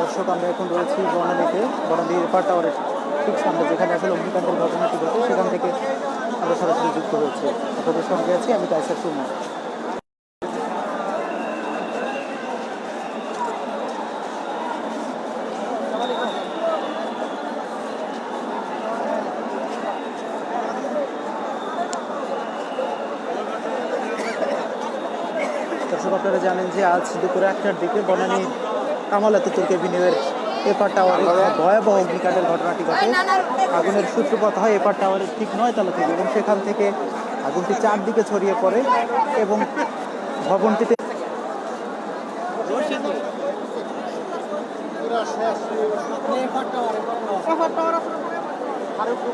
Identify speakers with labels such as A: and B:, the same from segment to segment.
A: দর্শক, আমরা এখন রয়েছি বনানীতে। বনানী রেফার টাওয়ারের ঠিক সামনে যেখানে আসলে অগ্নিকাণ্ডের ঘটনাটি ঘটে, সেখান থেকে আমরা সরাসরি যুক্ত হয়েছি। আপনাদের সঙ্গে আছি আমি কাইসার সুমন। দর্শক, আপনারা জানেন যে আজ দুপুরে একটার দিকে বনানী কামাল আতাতুর্ক এভিনিউয়ের এপার টাওয়ারে ভয়াবহ অগ্নিকাণ্ডের ঘটনাটি ঘটে আগুনের সূত্রপাত হয় এপার টাওয়ারের ঠিক নয় তলা থেকে এবং সেখান থেকে আগুনটি চারদিকে ছড়িয়ে পড়ে এবং ভবনটিতে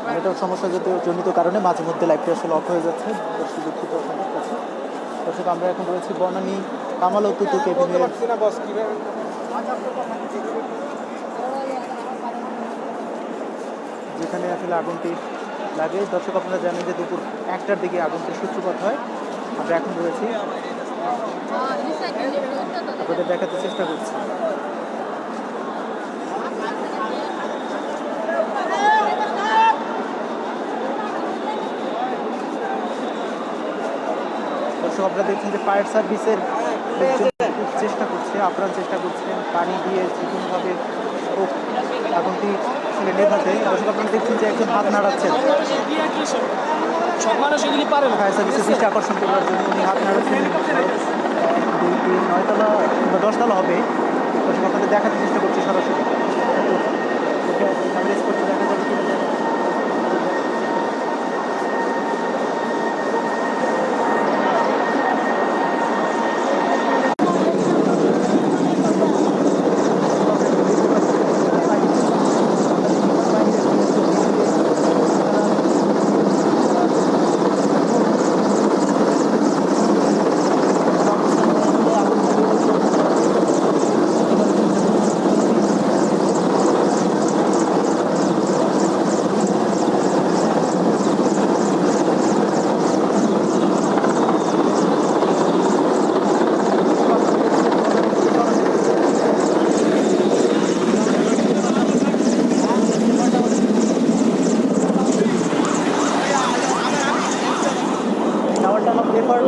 A: নেটওয়ার্ক সমস্যা জনিত কারণে মাঝে মধ্যে লাইভটি আসলে অফ হয়ে যাচ্ছে দর্শক দুঃখিত দর্শক আমরা এখন রয়েছি বনানী কামাল অতুতুক এভিনিউয়ের যেখানে আসলে আগুনটি লাগে। দর্শক, আপনারা জানেন যে দুপুর একটার দিকে আগুনটির সূত্রপাত হয়। আমরা এখন রয়েছি। আপনাদের দেখাতে চেষ্টা করছি। দর্শক, আপনারা দেখছেন যে ফায়ার সার্ভিসের চেষ্টা করছে, আপ্রাণ চেষ্টা করছেন পানি দিয়ে যে কোনোভাবে হোক আগুনটি আসলে নেভাতে দর্শক, আপনারা দেখছেন যে একজন হাত নাড়াচ্ছেন। ফায়ার সার্ভিসের দৃষ্টি আকর্ষণ করার জন্য উনি হাত নাড়াচ্ছেন। দুই, তিন নয়তলা কিংবা দশতলা হবে। দর্শক, আপনাদের দেখাতে চেষ্টা করছি সরাসরি ওকে, ক্যামেরা স্পটে দেখা যাবে কিনা জানি না। টাওয়ারটা আমার পেপার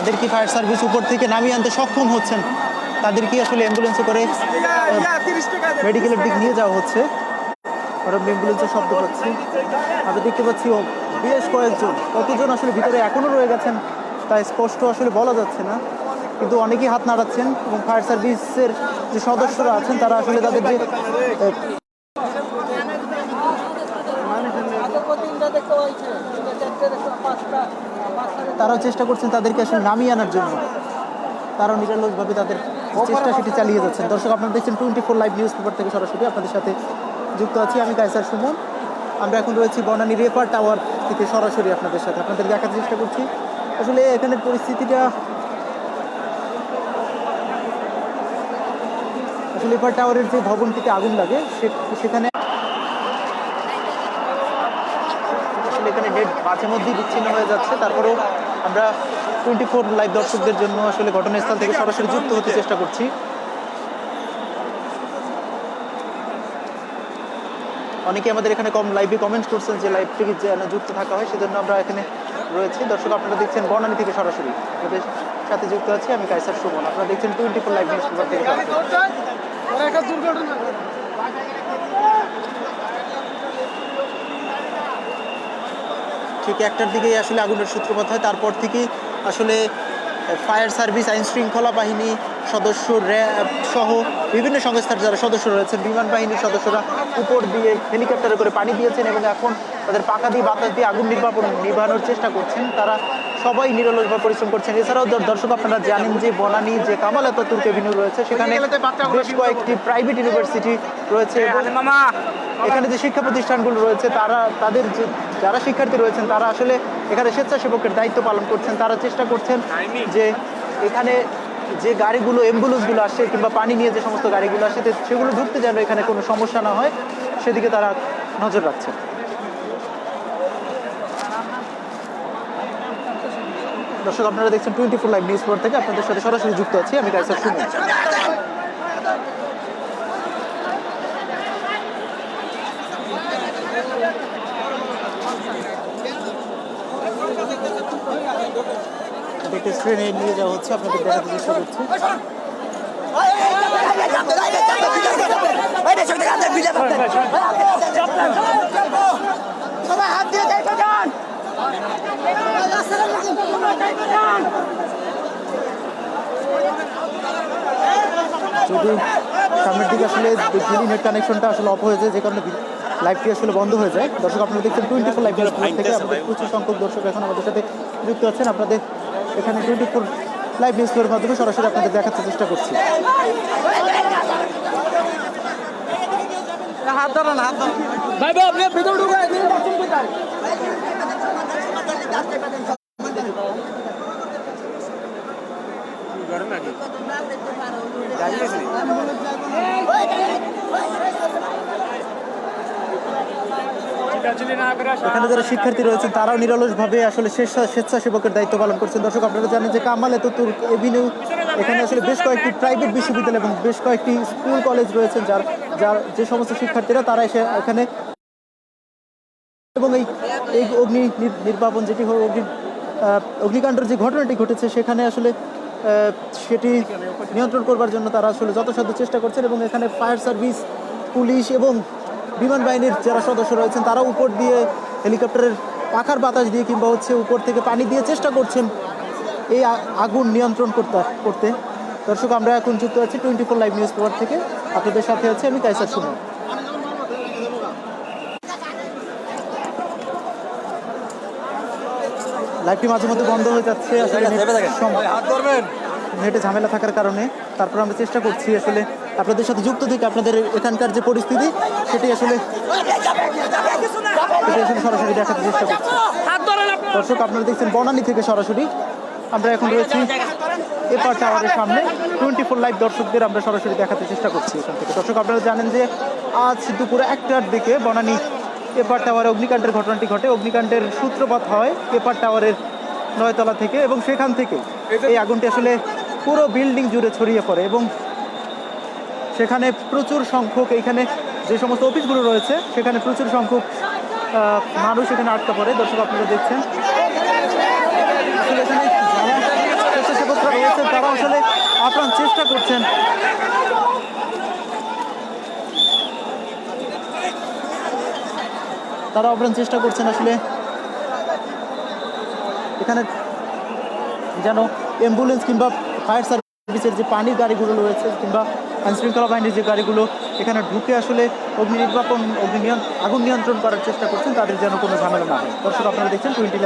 A: যাদের কি ফায়ার সার্ভিস উপর থেকে নামিয়ে আনতে সক্ষম হচ্ছেন? তাদের কি আসলে অ্যাম্বুলেন্সে করে মেডিকেলের দিক নিয়ে যাওয়া হচ্ছে? আমরা অ্যাম্বুলেন্সের শব্দ পাচ্ছি। আমরা দেখতে পাচ্ছি, ও বেশ কয়েকজন। কতজন আসলে ভিতরে এখনও রয়ে গেছেন, তা স্পষ্ট আসলে বলা যাচ্ছে না। কিন্তু অনেকেই হাত নাড়াচ্ছেন এবং ফায়ার সার্ভিসের যে সদস্যরা আছেন, তারা আসলে তাদের যে তারাও চেষ্টা করছেন তাদেরকে আসলে নামিয়ে আনার জন্য। তারাও নিরালসভাবে তাদের চেষ্টা সেটি চালিয়ে যাচ্ছেন। দর্শক, আপনারা দেখছেন twenty four live newspaper থেকে সরাসরি আপনাদের সাথে যুক্ত আছি আমি কায়সার সুমন। আমরা এখন রয়েছি বনানী রেফার টাওয়ার থেকে সরাসরি আপনাদের সাথে। আপনাদের দেখার চেষ্টা করছি। আসলে এখানের পরিস্থিতিটা আসলে রেফার টাওয়ারের যে ভবনটিতে আগুন লাগে সেখানে আসলে এখানে নেট মাঝে মধ্যেই বিচ্ছিন্ন হয়ে যাচ্ছে। তারপরেও আমরা টোয়েন্টি ফোর লাইভ দর্শকদের জন্য আসলে ঘটনাস্থল থেকে সরাসরি যুক্ত হতে চেষ্টা করছি। অনেকে আমাদের এখানে কম লাইভে কমেন্ট করছেন যে লাইভ থেকে যেন যুক্ত থাকা হয়, সেজন্য আমরা এখানে রয়েছি। দর্শক, আপনারা দেখছেন বনানী থেকে সরাসরি। আপনাদের সাথে যুক্ত আছি আমি কাইসার সুমন। আপনারা দেখছেন twenty four live newspaper থেকে সরাসরি
B: দুর্ঘটনা
A: ঠিক একটার দিকেই আসলে আগুনের সূত্রপাত হয়। তারপর থেকেই আসলে ফায়ার সার্ভিস আইন শৃঙ্খলা বাহিনী সদস্য র্যাব সহ বিভিন্ন সংস্থার যারা সদস্য রয়েছেন বিমান বাহিনীর সদস্যরা উপর দিয়ে হেলিকপ্টারে করে পানি দিয়েছেন এবং এখন তাদের পাকা দিয়ে বাতাস দিয়ে আগুন নির্বাপন নিভানোর চেষ্টা করছেন। তারা সবাই নিরলসভাবে পরিশ্রম করছেন। এছাড়াও দর- দর্শক আপনারা জানেন যে বনানী যে কামাল আতাতুর্ক এভিনিউ রয়েছে সেখানে বেশ কয়েকটি প্রাইভেট ইউনিভার্সিটি রয়েছে এখানে যে শিক্ষা প্রতিষ্ঠানগুলো রয়েছে তারা তাদের যে যারা শিক্ষার্থী রয়েছেন তারা আসলে এখানে স্বেচ্ছাসেবকের দায়িত্ব পালন করছেন। তারা চেষ্টা করছেন যে এখানে যে গাড়িগুলো অ্যাম্বুলেন্সগুলো আসে কিংবা পানি নিয়ে যে সমস্ত গাড়িগুলো আসে সেগুলো ঢুকতে যেন এখানে কোনো সমস্যা না হয় সেদিকে তারা নজর রাখছেন। দর্শক আপনারা দেখছেন টোয়েন্টি ফোর লাইভ নিউজ পর থেকে। আপনাদের সাথে সরাসরি যুক্ত আছি আমি কাজ শুনুন দেখতে স্ক্রিনে নিয়ে যাওয়া হচ্ছে, আপনাদের দেখাতে চেষ্টা করছি। যদি সামনের দিকে আসলে দিল্লি নেট কানেকশনটা আসলে অফ হয়ে যায়, যে কারণে লাইভটি আসলে বন্ধ হয়ে যায়। দর্শক, আপনারা দেখছেন টোয়েন্টি ফোর লাইভ থেকে। আমাদের প্রচুর সংখ্যক দর্শক এখন আমাদের সাথে যুক্ত আছেন। আপনাদের এখানে টোয়েন্টি ফোর লাইভ নিউজ মাধ্যমে সরাসরি আপনাদের দেখাতে চেষ্টা করছি
B: ভাই ভাই আপনি ভিতরে ঢুকে এদিকে বাথরুম কোথায়
A: এখানে যারা শিক্ষার্থী রয়েছেন তারাও নিরলসভাবে আসলে স্বেচ্ছাসেবকের দায়িত্ব পালন করছেন। দর্শক আপনারা জানেন যে কামাল এততুর এভিনিউ এখানে আসলে বেশ কয়েকটি প্রাইভেট বিশ্ববিদ্যালয় এবং বেশ কয়েকটি স্কুল কলেজ রয়েছেন যার যার যে সমস্ত শিক্ষার্থীরা তারা এসে এখানে এবং এই এই অগ্নি নির- নির্বাপন যেটি হলো অগ্নি অগ্নিকাণ্ডের যে ঘটনাটি ঘটেছে সেখানে আসলে সেটি নিয়ন্ত্রণ করবার জন্য তারা আসলে যথাসাধ্য চেষ্টা করছেন এবং এখানে ফায়ার সার্ভিস পুলিশ এবং বিমান বাহিনীর যারা সদস্য রয়েছেন তারা উপর দিয়ে হেলিকপ্টারের পাখার বাতাস দিয়ে কিংবা হচ্ছে উপর থেকে পানি দিয়ে চেষ্টা করছেন এই আগুন নিয়ন্ত্রণ করতে করতে। দর্শক আমরা এখন যুক্ত আছি twenty four live newspaper থেকে। আপনাদের সাথে আছে আমি কাইসার সুমন। লাইভটি মাঝে মধ্যে বন্ধ হয়ে যাচ্ছে। আসলে নেটে ঝামেলা থাকার কারণে তারপর আমরা চেষ্টা করছি আসলে আপনাদের সাথে যুক্ত থেকে আপনাদের এখানকার যে পরিস্থিতি, সেটি আসলে আসলে সরাসরি দেখাতে চেষ্টা করছি। দর্শক, আপনারা দেখছেন বনানী থেকে সরাসরি। আমরা এখন রয়েছি এপার টাওয়ারের সামনে। টোয়েন্টি ফোর লাইভ দর্শকদের আমরা সরাসরি দেখাতে চেষ্টা করছি এখান থেকে। দর্শক, আপনারা জানেন যে আজ দুপুরে একটার দিকে বনানী এপার টাওয়ারে অগ্নিকাণ্ডের ঘটনাটি ঘটে। অগ্নিকাণ্ডের সূত্রপাত হয় এপার টাওয়ারের নয়তলা থেকে এবং সেখান থেকে এই আগুনটি আসলে পুরো বিল্ডিং জুড়ে ছড়িয়ে পড়ে এবং সেখানে প্রচুর সংখ্যক এইখানে যে সমস্ত অফিসগুলো রয়েছে, সেখানে প্রচুর সংখ্যক মানুষ এখানে আটকা পড়ে। দর্শক আপনারা দেখছেন। তারা আসলে আপ্রাণ চেষ্টা করছেন। তারা আপ্রাণ চেষ্টা করছেন আসলে। এখানে যেন অ্যাম্বুলেন্স কিংবা ফায়ার সার্ভিসের যে পানির গাড়িগুলো রয়েছে কিংবা আইনশৃঙ্খলা বাহিনীর যে গাড়িগুলো, এখানে ঢুকে আসলে অগ্নি নির্বাপন, অগ্নি আগুন নিয়ন্ত্রণ করার চেষ্টা করছেন, তাদের যেন কোনো ঝামেলা না হয়। দর্শক, আপনারা দেখছেন twenty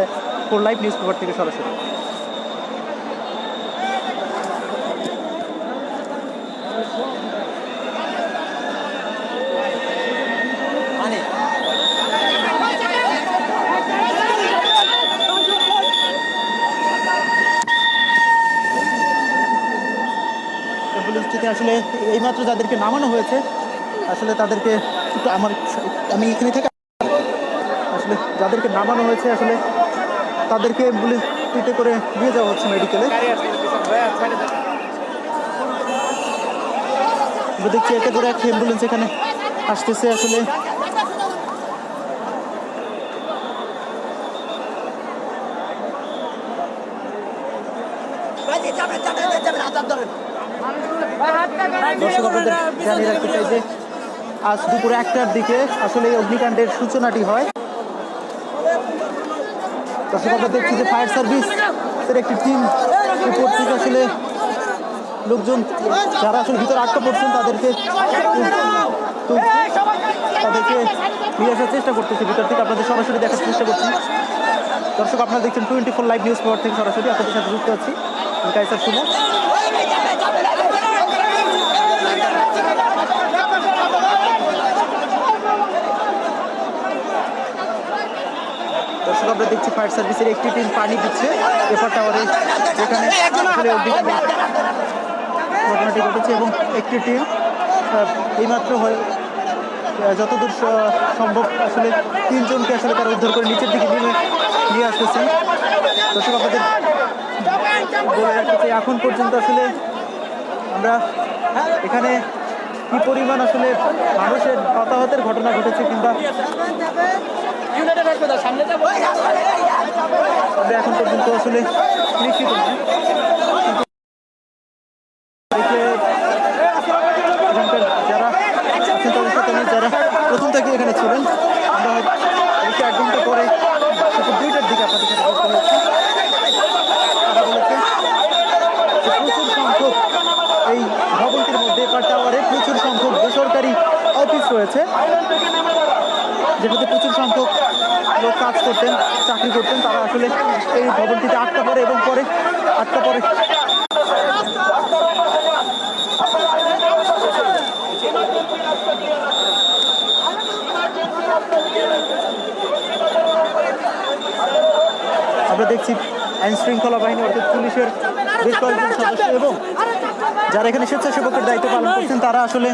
A: four live newspaper থেকে সরাসরি অ্যাম্বুলেন্সটিতে আসলে এইমাত্র যাদেরকে নামানো হয়েছে, আসলে তাদেরকে একটু আমার আমি এখানে থেকে। আসলে যাদেরকে নামানো হয়েছে, আসলে তাদেরকে অ্যাম্বুলেন্সটিতে করে নিয়ে যাওয়া হচ্ছে মেডিকেলে। দেখছি একে করে একটা অ্যাম্বুলেন্স এখানে আসতেছে, আসলে দর্শক আপনাদের রাখতে চাই যে আজ দুপুরে একটার দিকে আসলে এই অগ্নিকাণ্ডের সূচনাটি হয়। দর্শক আমরা দেখছি যে ফায়ার সার্ভিস এর একটি টিম উপর থেকে আসলে লোকজন যারা আসলে ভিতরে আটকা পড়ছেন তাদেরকে তাদেরকে নিয়ে আসার চেষ্টা করতেছি। ভিতর থেকে আপনাদের সরাসরি দেখার চেষ্টা করছি। দর্শক, আপনারা দেখছেন twenty four live news power থেকে সরাসরি আপনাদের সাথে যুক্ত আছি। কাইসার সুমন। আমরা দেখছি ফায়ার সার্ভিসের একটি টিম পানি দিচ্ছে। এফার টাওয়ারে আসলে ঘটনাটি ঘটেছে এবং একটি টিম এইমাত্র হয়ে যতদূর সম্ভব আসলে তিনজনকে আসলে তারা উদ্ধার করে নিচের দিকে নেমে নিয়ে আসতেছেন। দর্শক, আপনাদের এখন পর্যন্ত আসলে আমরা এখানে কি পরিমাণ আসলে মানুষের হতাহতের ঘটনা ঘটেছে কিংবা
B: ইউনাইটেড হাসপাতাল সামনে যাব।
A: এখন পর্যন্ত আসলে নিশ্চিত নয় কিন্তু এখানকার যারা আছেন তাদের সাথে আমি যারা প্রথম থেকে এখানে ছিলেন আমরা হয়তো এই চার ঘণ্টা পরে দুপুর দুইটার দিকে আপনাদের সাথে কথা হয়েছি তারা বলেছে যে প্রচুর সংখ্যক এই ভবনটির মধ্যে বা টাওয়ারে প্রচুর সংখ্যক বেসরকারি অফিস রয়েছে যেটাতে প্রচুর সংখ্যক লোক কাজ করতেন, চাকরি করতেন, তারা আসলে এই ভবনটিতে আটকা পড়ে এবং পরে আটকা পড়ে। আমরা দেখছি আইন শৃঙ্খলা বাহিনী, অর্থাৎ পুলিশের বেশ কয়েকজন সদস্য এবং যারা এখানে স্বেচ্ছাসেবকের দায়িত্ব পালন করছেন, তারা আসলে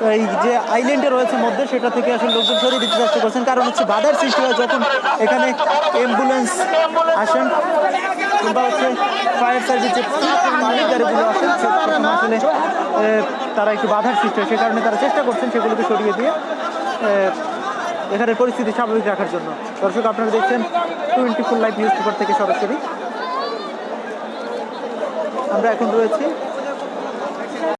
A: এই যে আইল্যান্ডে রয়েছে মধ্যে, সেটা থেকে আসলে লোকজন সরিয়ে দিতে চেষ্টা করছেন। কারণ হচ্ছে বাধার সৃষ্টি হয় যখন এখানে অ্যাম্বুলেন্স আসেন কিংবা হচ্ছে ফায়ার সার্ভিসে পানির গাড়িগুলো আসেন, সে- আসলে তারা একটু বাধার সৃষ্টি হয়। সে কারণে তারা চেষ্টা করছেন সেগুলোকে সরিয়ে দিয়ে এখানের পরিস্থিতি স্বাভাবিক রাখার জন্য। দর্শক, আপনারা দেখছেন twenty four live newspaper থেকে সরাসরি। আমরা এখন রয়েছি